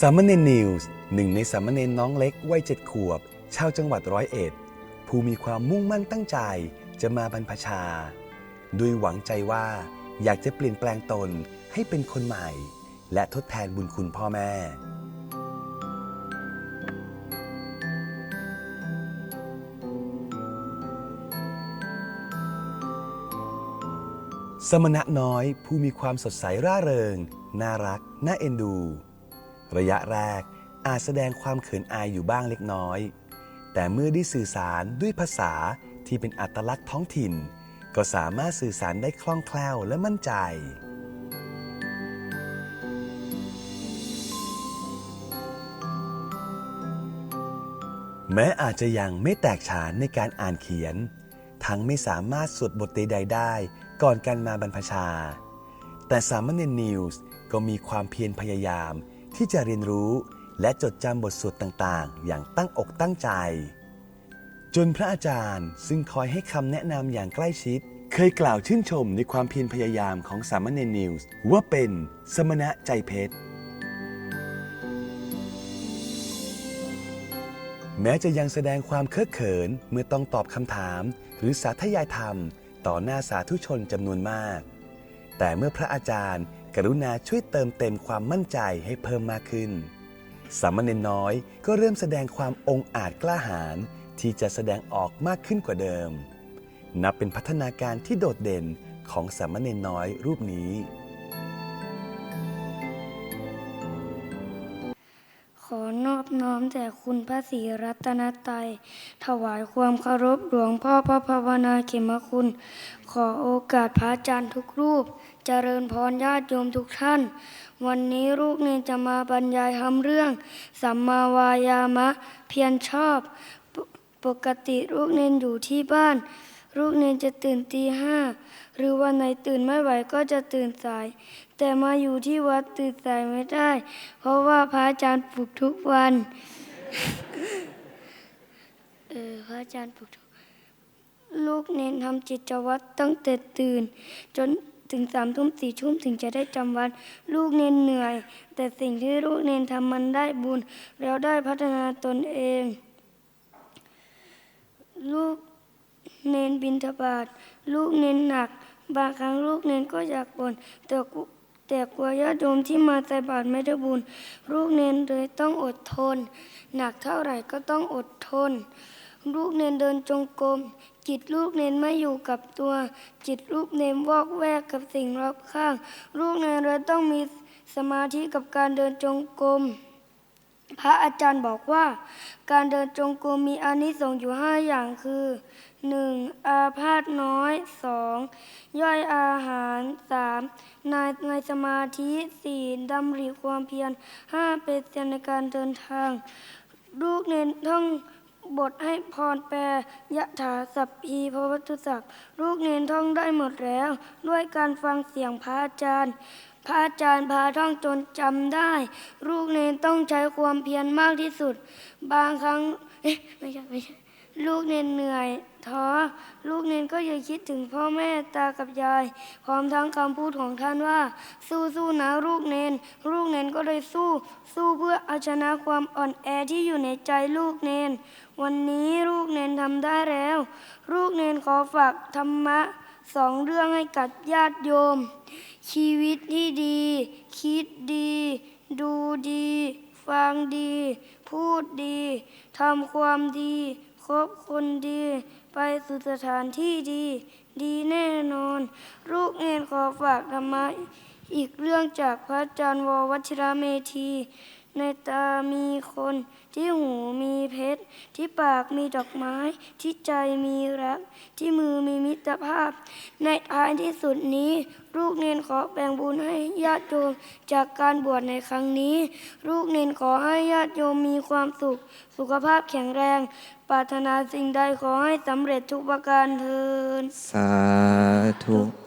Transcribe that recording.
สามเณรนิวส์หนึ่งในสามเณรน้องเล็กวัยเจ็ดขวบ ชาวจังหวัดร้อยเอ็ด ผู้มีความมุ่งมั่นตั้งใจจะมาบรรพชา ด้วยหวังใจว่าอยากจะเปลี่ยนแปลงตนให้เป็นคนใหม่ และทดแทนบุญคุณพ่อแม่ สมณะน้อยผู้มีความสดใสร่าเริง น่ารัก น่าเอ็นดู ระยะแรกอาจแสดงความเขินอายอยู่บ้างเล็กน้อย แต่เมื่อได้สื่อสารด้วยภาษาที่เป็นอัตลักษณ์ท้องถิ่น ก็สามารถสื่อสารได้คล่องแคล่วและมั่นใจ แม้อาจจะยังไม่แตกฉานในการอ่านเขียน ทั้งไม่สามารถสวดบทใดๆได้ก่อนการมาบรรพชา แต่สามเณรนิวส์ก็มีความเพียรพยายาม ที่จะเรียนรู้และจดจำบทสวดต่างๆ อย่างตั้งอกตั้งใจ จนพระอาจารย์ซึ่งคอยให้คำแนะนำอย่างใกล้ชิด เคยกล่าวชื่นชมในความเพียรพยายามของสามเณรนิวส์ว่าเป็นสมณะใจเพชรแม้จะยังแสดงความเคอะเขินเมื่อต้องตอบคำถาม หรือสาธยายธรรม ต่อหน้าสาธุชนจำนวนมาก แต่เมื่อพระอาจารย์ กรุณาช่วยเติมเต็มความมั่นใจให้เพิ่มมากขึ้น สามเณรน้อยก็เริ่มแสดงความองอาจกล้าหาญที่จะแสดงออกมากขึ้นกว่าเดิม นับเป็นพัฒนาการที่โดดเด่นของสามเณรน้อยรูปนี้ อนอบน้อมแด่คุณพระศรีรัตนตรัยถวายความเคารพหลวงพ่อพระภาวนาเขมคุณ ขอโอกาสพระอาจารย์ทุกรูป เจริญพรญาติโยมทุกท่าน วันนี้ลูกเนนจะมาบรรยายทำเรื่อง สัมมาวายามะเพียรชอบปปกติลูกเนนอยู่ที่บ้าน ลูกเนนจะตื่นตีห้าหรือวันไหนตื่นไม่ไหวก็จะตื่นสาย แต่มาอยู่ที่วัดตื่นสายไม่ได้ เพราะว่าพระอาจารย์ปลุกทุกวันเออพระอาจารย์ปลุกทุกลูกเนนทำจิตวัตรตั้งแต่ตื่น จนถึงสามทุ่มสี่ทุ่มถึงจะได้จำวัด ลูกเนนเหนื่อย แต่สิ่งที่ลูกเนนทำมันได้บุญ แล้วได้พัฒนาตนเอง ลูก เน้นบินทบาทลูกเน้นหนัก บางครั้งลูกเน้นก็อยากบ่นแต่กแต่กลัวญาติโยมที่มาใส่บาตรไม่ได้บุญลูกเน้นเลยต้องอดทน หนักเท่าไหร่ก็ต้องอดทน ลูกเน้นเดินจงกรมจิตลูกเน้นไม่อยู่กับตัว จิตลูกเน้นวอกแวกกับสิ่งรอบข้าง ลูกเน้นเลยต้องมีสมาธิกับการเดินจงกรม พระอาจารย์บอกว่า การเดินจงกรมมีอานิสงส์อยู่ห้าอย่างคือ 1. อาพาธน้อย 2. ย่อยอาหาร 3. นายในสมาธิ 4. ดำริความเพียร 5. เป็นเสียงในการเดินทาง ลูกเน้นท่องบทให้พรแปลยะถาสัพพีพระวัตุศักดิ์ลูกเน้นท่องได้หมดแล้ว ด้วยการฟังเสียงพระอาจารย์ พระอาจารย์พาท่องจนจำได้ ลูกเนนต้องใช้ความเพียรมากที่สุด บางครั้งเอ๊ะไม่ใช่ไม่ใช่ลูกเนนเหนื่อยท้อลูกเนนก็ยังคิดถึงพ่อแม่ตากับยาย พร้อมทั้งคำพูดของท่านว่า สู้สู้นะลูกเนน ลูกเนนก็เลยสู้ สู้เพื่อเอาชนะความอ่อนแอที่อยู่ในใจลูกเนน วันนี้ลูกเนนทำได้แล้ว ลูกเนนขอฝากธรรมะ สองเรื่องให้กับญาติโยม ชีวิตที่ดี คิดดี ดูดี ฟังดี พูดดีทำความดีคบคนดี ไปสู่สถานที่ดี ดีแน่นอน ลูกเอนขอฝากธรรมะอีกเรื่องจากพระอาจารย์ววัชิระเมธี ในตามีคน ที่หูมีเพชร ที่ปากมีดอกไม้ ที่ใจมีรัก ที่มือมีมิตรภาพ ในท้ายที่สุดนี้ ลูกเนนขอแบ่งบุญให้ญาติโยมจากการบวชในครั้งนี้ ลูกเนนขอให้ญาติโยมมีความสุข สุขภาพแข็งแรง ปรารถนาสิ่งใดขอให้สำเร็จทุกประการเทินสาธุ